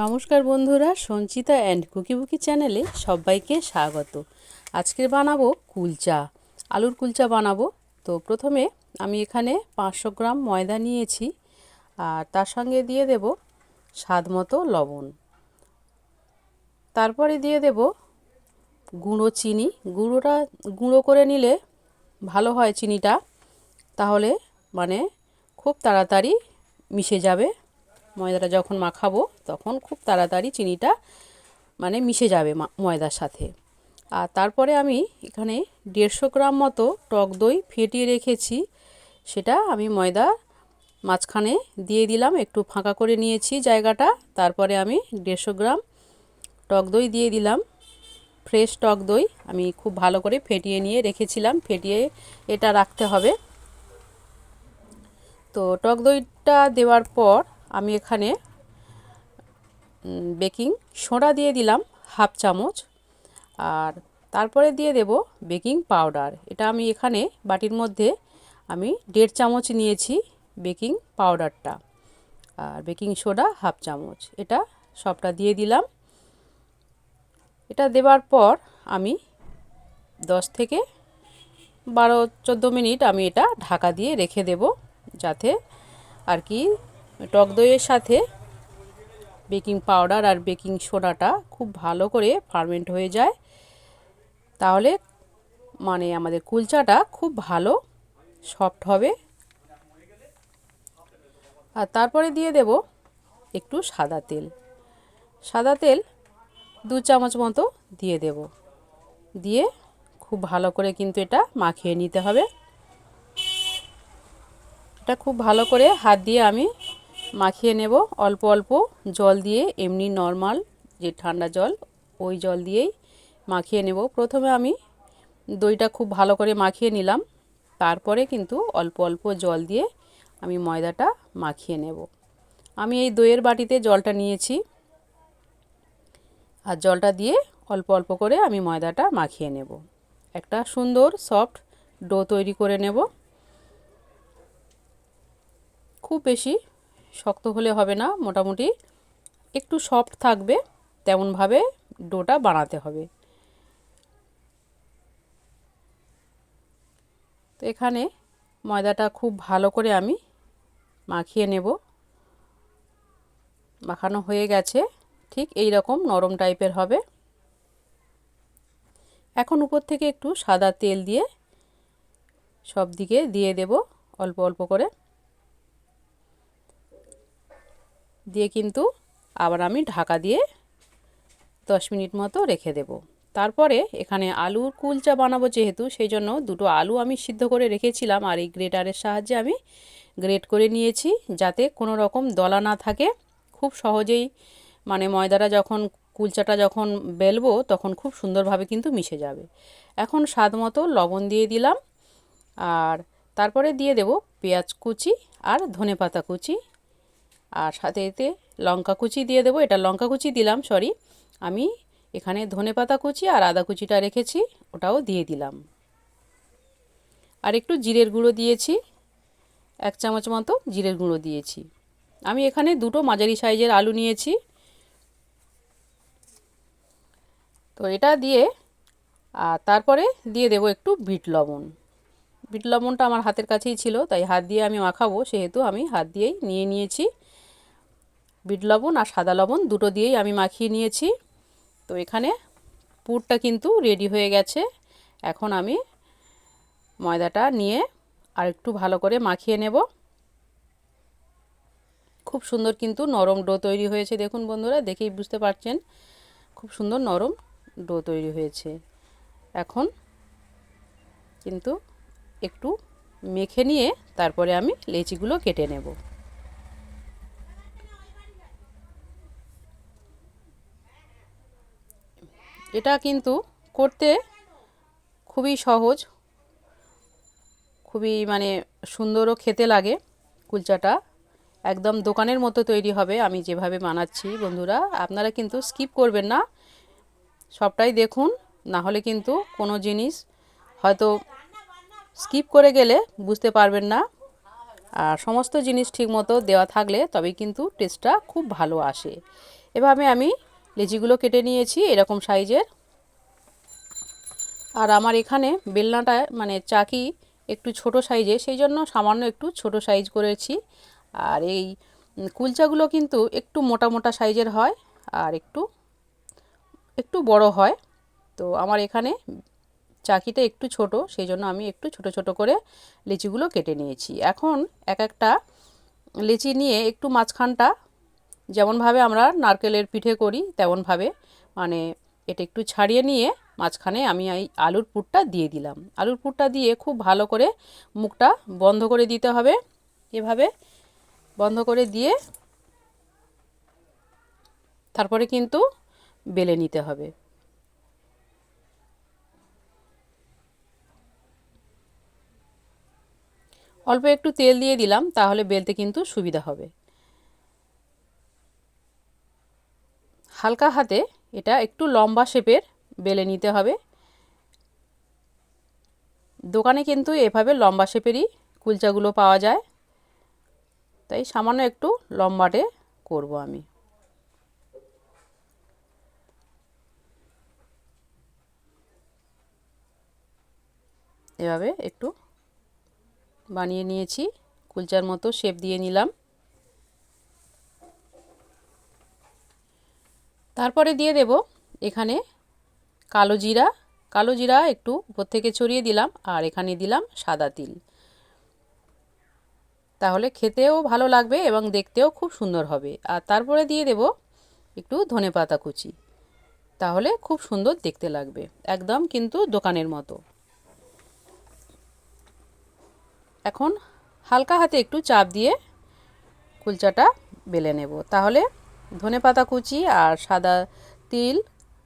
নমস্কার বন্ধুরা, Sanchita and cookie বুকি চ্যানেলে সবাইকে স্বাগত। আজকে বানাবো কুলচা, আলুর কুলচা বানাবো। তো প্রথমে আমি এখানে পাঁচশো গ্রাম ময়দা নিয়েছি, আর তার সঙ্গে দিয়ে দেব স্বাদ মতো লবণ। তারপরে দিয়ে দেব গুঁড়ো চিনি। গুঁড়োটা, গুঁড়ো করে নিলে ভালো হয় চিনিটা। তাহলে মানে খুব তাড়াতাড়ি মিশে যাবে। ময়দাটা যখন মাখাবো, তখন খুব তাড়াতাড়ি চিনিটা মানে মিশে যাবে ময়দার সাথে। আর তারপরে আমি এখানে দেড়শো গ্রাম মতো টক দই ফেটিয়ে রেখেছি। সেটা আমি ময়দা মাঝখানে দিয়ে দিলাম, একটু ফাঁকা করে নিয়েছি জায়গাটা। তারপরে আমি দেড়শো গ্রাম টক দই দিয়ে দিলাম। ফ্রেশ টক দই আমি খুব ভালো করে ফেটিয়ে নিয়ে রেখেছিলাম, ফেটিয়ে এটা রাখতে হবে। তো টক দইটা দেওয়ার পর আমি এখানে বেকিং সোডা দিয়ে দিলাম হাফ চামচ আর তারপরে দিয়ে দেব বেকিং পাউডার। এটা আমি এখানে বাটির মধ্যে আমি দেড় চামচ নিয়েছি বেকিং পাউডারটা আর বেকিং সোডা হাফ চামচ। এটা সবটা দিয়ে দিলাম। এটা দেওয়ার পর আমি দশ থেকে বারো, চোদ্দ মিনিট আমি এটা ঢাকা দিয়ে রেখে দেব যাতে আর কি টক দইয়ের সাথে বেকিং পাউডার আর বেকিং সোডাটা খুব ভালো করে ফার্মেন্ট হয়ে যায়। তাহলে মানে আমাদের কুলচাটা খুব ভালো, সফট হবে। আর তারপরে দিয়ে দেব একটু সাদা তেল। সাদা তেল দু চামচ মতো দিয়ে দেব। দিয়ে খুব ভালো করে কিন্তু এটা মাখিয়ে নিতে হবে। এটা খুব ভালো করে হাত দিয়ে আমি মাখিয়ে নেব। অল্প অল্প জল দিয়ে এমনি নর্মাল যে ঠান্ডা জল, ওই জল দিয়েই মাখিয়ে নেব। প্রথমে আমি দইটা খুব ভালো করে মাখিয়ে নিলাম। তারপরে কিন্তু অল্প অল্প জল দিয়ে আমি ময়দাটা মাখিয়ে নেব। আমি এই দইয়ের বাটিতে জলটা নিয়েছি। আর জলটা দিয়ে অল্প অল্প করে আমি ময়দাটা মাখিয়ে নেব। একটা সুন্দর সফট ডো তৈরি করে নেব। খুব বেশি শক্ত হলে হবে না, মোটামুটি একটু সফট থাকবে, তেমনভাবে ডোটা বানাতে হবে। তো এখানে ময়দাটা খুব ভালো করে আমি মাখিয়ে নেব। মাখানো হয়ে গেছে, ঠিক এই রকম নরম টাইপের হবে। এখন উপর থেকে একটু সাদা তেল দিয়ে সব দিকে দিয়ে দেব, অল্প অল্প করে। দিয়ে কিন্তু আবার আমি ঢাকা দিয়ে দশ মিনিট মতো রেখে দেব। তারপরে এখানে আলুর কুলচা বানাবো যেহেতু, সেই জন্য দুটো আলু আমি সিদ্ধ করে রেখেছিলাম আর এই গ্রেটারের সাহায্যে আমি গ্রেট করে নিয়েছি যাতে কোনো রকম দলা না থাকে। খুব সহজেই মানে ময়দাটা যখন, কুলচাটা যখন বেলবো তখন খুব সুন্দরভাবে কিন্তু মিশে যাবে। এখন স্বাদ মতো লবণ দিয়ে দিলাম আর তারপরে দিয়ে দেব পেঁয়াজ কুচি আর ধনে পাতা কুচি। আর সাথে এতে লঙ্কা কুচি দিয়ে দেবো। এটা লঙ্কা কুচি দিলাম সরি আমি এখানে ধনে পাতা কুচি আর আদা কুচিটা রেখেছি, ওটাও দিয়ে দিলাম। আর একটু জিরের গুঁড়ো দিয়েছি, এক চামচ মতো জিরের গুঁড়ো দিয়েছি। আমি এখানে দুটো মাঝারি সাইজের আলু নিয়েছি। তো এটা দিয়ে, আর তারপরে দিয়ে দেব একটু বিট লবণ। বিট লবণটা আমার হাতের কাছেই ছিল, তাই হাত দিয়ে আমি মাখাবো, সেহেতু আমি হাত দিয়েই নিয়ে নিয়েছি। বিট লবণ আর সাদা লবণ দুটো দিয়েই আমি মাখিয়ে নিয়েছি। তো এখানে পুরটা কিন্তু রেডি হয়ে গেছে। এখন আমি ময়দাটা নিয়ে আর একটু ভালো করে মাখিয়ে নেব। খুব সুন্দর কিন্তু নরম ডো তৈরি হয়েছে। দেখুন বন্ধুরা, দেখেই বুঝতে পারছেন, খুব সুন্দর নরম ডো তৈরি হয়েছে। এখন কিন্তু একটু মেখে নিয়ে তারপরে আমি লেচিগুলো কেটে নেব। এটা কিন্তু করতে খুবই সহজ, খুবই মানে সুন্দরও খেতে লাগে কুলচাটা। একদম দোকানের মতো তৈরি হবে, আমি যেভাবে বানাচ্ছি বন্ধুরা, আপনারা কিন্তু স্কিপ করবেন না। সবটাই দেখুন, না হলে কিন্তু কোনো জিনিস হয়তো স্কিপ করে গেলে বুঝতে পারবেন না। আর সমস্ত জিনিস ঠিকমতো দেওয়া থাকলে তবে কিন্তু টেস্টটা খুব ভালো আসে। এভাবে আমি লেচিগুলো কেটে নিয়েছি এরকম সাইজের। আর আমার এখানে বেলনাটা মানে চাকি একটু ছোট সাইজে, সেই জন্য সামান্য একটু ছোট সাইজ করেছি। আর এই কুলচাগুলো কিন্তু একটু মোটা মোটা সাইজের হয় আর একটু একটু বড় হয়। তো আমার এখানে চাকিটা একটু ছোট, সেই জন্য আমি একটু ছোট ছোট করে লিচিগুলো কেটে নিয়েছি। এখন এক একটা লিচি নিয়ে একটু মাঝখানটা যেমনভাবে আমরা নারকেলের পিঠে করি, তেমনভাবে মানে এটা একটু ছাড়িয়ে নিয়ে মাঝখানে আমি এই আলুর পুরটা দিয়ে দিলাম। আলুর পুরটা দিয়ে খুব ভালো করে মুখটা বন্ধ করে দিতে হবে। এভাবে বন্ধ করে দিয়ে তারপরে কিন্তু বেলে নিতে হবে। অল্প একটু তেল দিয়ে দিলাম, তাহলে বেলতে কিন্তু সুবিধা হবে। হালকা হাতে এটা একটু লম্বা শেপের বেলে নিতে হবে। দোকানে কিন্তু এভাবে লম্বা শেপেরই কুলচাগুলো পাওয়া যায়। তাই সামান্য একটু লম্বাটে করব আমি। এভাবে একটু বানিয়ে নিয়েছি। কুলচার মতো শেপ দিয়ে নিলাম। তারপরে দিয়ে দেব এখানে কালো জিরা। কালো জিরা একটু উপর থেকে ছড়িয়ে দিলাম আর এখানে দিলাম সাদা তিল। তাহলে খেতেও ভালো লাগবে এবং দেখতেও খুব সুন্দর হবে। আর তারপরে দিয়ে দেব একটু ধনে পাতা কুচি। তাহলে খুব সুন্দর দেখতে লাগবে, একদম কিন্তু দোকানের মতো। এখন হালকা হাতে একটু চাপ দিয়ে কুলচাটা বেলে নেব। তাহলে ধনে পাতা কুচি আর সাদা তিল,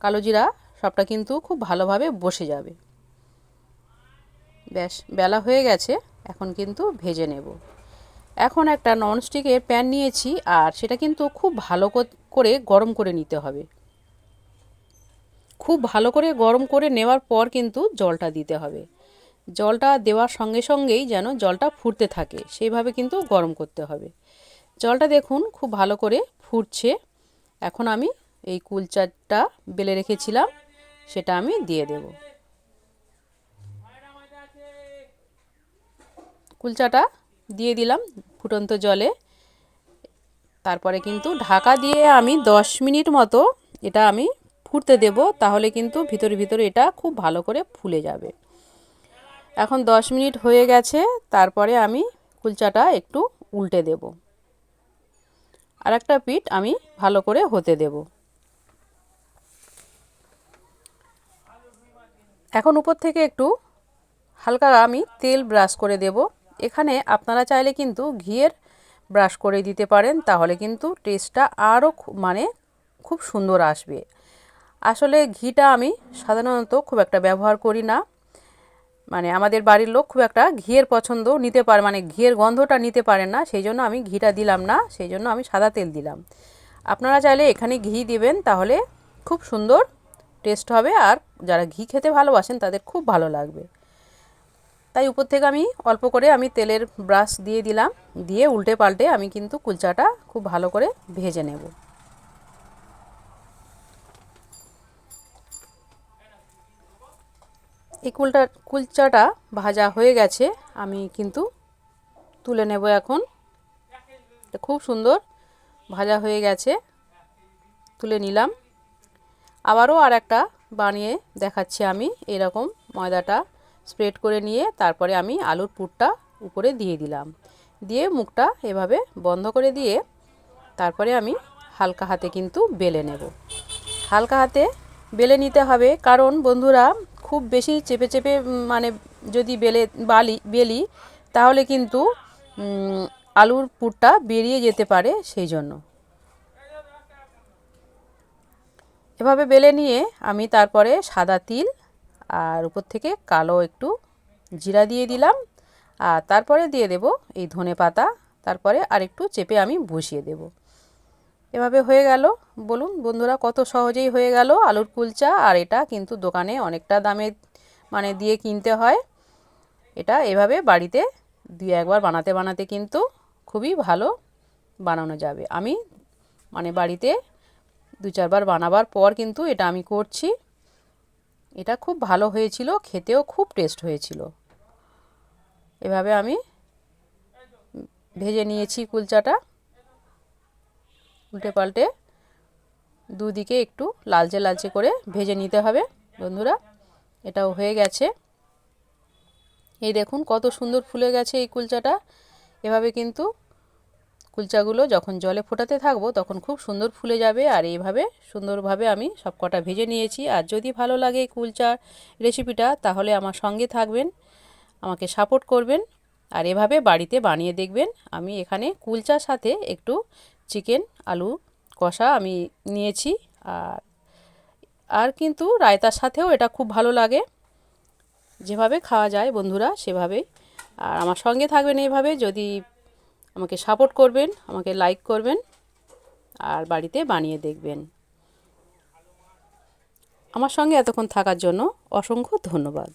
কালো জিরা, সবটা কিন্তু খুব ভালোভাবে বসে যাবে। ব্যাস, বেলা হয়ে গেছে, এখন কিন্তু ভেজে নেব। এখন একটা ননস্টিকের প্যান নিয়েছি আর সেটা কিন্তু খুব ভালো করে গরম করে নিতে হবে। খুব ভালো করে গরম করে নেওয়ার পর কিন্তু জলটা দিতে হবে। জলটা দেওয়ার সঙ্গে সঙ্গেই যেন জলটা ফুটতে থাকে, সেইভাবে কিন্তু গরম করতে হবে। জলটা দেখুন, খুব ভালো করে ফুটছে। এখন আমি এই কুলচাটা বেলে রেখেছিলাম, সেটা আমি দিয়ে দেব। কুলচাটা দিয়ে দিলাম ফুটন্ত জলে। তারপরে কিন্তু ঢাকা দিয়ে আমি দশ মিনিট মতো এটা আমি ফুটতে দেব, তাহলে কিন্তু ভিতরে ভিতরে এটা খুব ভালো করে ফুলে যাবে। এখন দশ মিনিট হয়ে গেছে, তারপরে আমি কুলচাটা একটু উল্টে দেব। আর একটা পিঠ আমি ভালো করে হতে দেব। এখন উপর থেকে একটু হালকা আমি তেল ব্রাশ করে দেব। এখানে আপনারা চাইলে কিন্তু ঘিয়ের ব্রাশ করে দিতে পারেন, তাহলে কিন্তু টেস্টটা আরও মানে খুব সুন্দর আসবে। আসলে ঘিটা আমি সাধারণত খুব একটা ব্যবহার করি না। মানে আমাদের বাড়ির লোক খুব একটা ঘিয়ের পছন্দ নিতে পারে মানে ঘিয়ের গন্ধটা নিতে পারেন না, সেই জন্য আমি ঘিটা দিলাম না, সেই জন্য আমি সাদা তেল দিলাম। আপনারা চাইলে এখানে ঘি দিবেন, তাহলে খুব সুন্দর টেস্ট হবে, আর যারা ঘি খেতে ভালোবাসেন তাদের খুব ভালো লাগবে। তাই উপর থেকে আমি অল্প করে আমি তেলের ব্রাশ দিয়ে দিলাম, দিয়ে উল্টে পাল্টে আমি কিন্তু কুলচাটা খুব ভালো করে ভেজে নেব। এই কুলটা, কুলচাটা ভাজা হয়ে গেছে, আমি কিন্তু তুলে নেব এখন। খুব সুন্দর, ভাজা হয়ে গেছে, তুলে নিলাম। আবারও আর একটা বানিয়ে দেখাচ্ছি আমি, এরকম ময়দাটা স্প্রেড করে নিয়ে তারপরে আমি আলুর পুরটা উপরে দিয়ে দিলাম। দিয়ে মুখটা এভাবে বন্ধ করে দিয়ে তারপরে আমি হালকা হাতে কিন্তু বেলে নেব। হালকা হাতে বেলে নিতে হবে, কারণ বন্ধুরা খুব বেশি চেপে চেপে মানে যদি বেলে, বালি, বেলি, তাহলে কিন্তু আলুর পুরটা বেরিয়ে যেতে পারে সেই জন্য। এভাবে বেলে নিয়ে আমি তারপরে সাদা তিল আর উপর থেকে কালো একটু জিরা দিয়ে দিলাম। আর তারপরে দিয়ে দেব এই ধনে পাতা তারপরে আরেকটু চেপে আমি বসিয়ে দেব। এভাবে হয়ে গেল। বলুন বন্ধুরা কত সহজেই হয়ে গেল আলুর কুলচা। আর এটা কিন্তু দোকানে অনেকটা দামে মানে দিয়ে কিনতে হয়। এটা এভাবে বাড়িতে দুই একবার বানাতে বানাতে কিন্তু খুবই ভালো বানানো যাবে। আমি মানে বাড়িতে দু চারবার বানাবার পর কিন্তু এটা আমি করছি। এটা খুব ভালো হয়েছিল, খেতেও খুব টেস্ট হয়েছিল। এভাবে আমি ভেজে নিয়েছি কুলচাটা। উল্টে পাল্টে দুদিকে একটু লালচে লালচে করে ভেজে নিতে হবে, বন্ধুরা। এটাও হয়ে গেছে। এই দেখুন কত সুন্দর ফুলে গেছে এই কুলচাটা। এভাবে কিন্তু কুলচাগুলো যখন জলে ফোটাতে থাকব তখন খুব সুন্দর ফুলে যাবে আর এইভাবে সুন্দরভাবে আমি সব কটা ভেজে নিয়েছি। আর যদি ভালো লাগে এই কুলচার রেসিপিটা তাহলে আমার সঙ্গে থাকবেন, আমাকে সাপোর্ট করবেন আর এভাবে বাড়িতে বানিয়ে দেখবেন। আমি এখানে কুলচার সাথে একটু চিকেন, আলু, কষা আমি নিয়েছি। আর আর কিন্তু রায়তার সাথেও এটা খুব ভালো লাগে। যেভাবে খাওয়া যায় বন্ধুরা, সেভাবেই। আর আমার সঙ্গে থাকবেন এইভাবে, যদি আমাকে সাপোর্ট করবেন, আমাকে লাইক করবেন, আর বাড়িতে বানিয়ে দেখবেন। আমার সঙ্গে এতক্ষণ থাকার জন্য অসংখ্য ধন্যবাদ।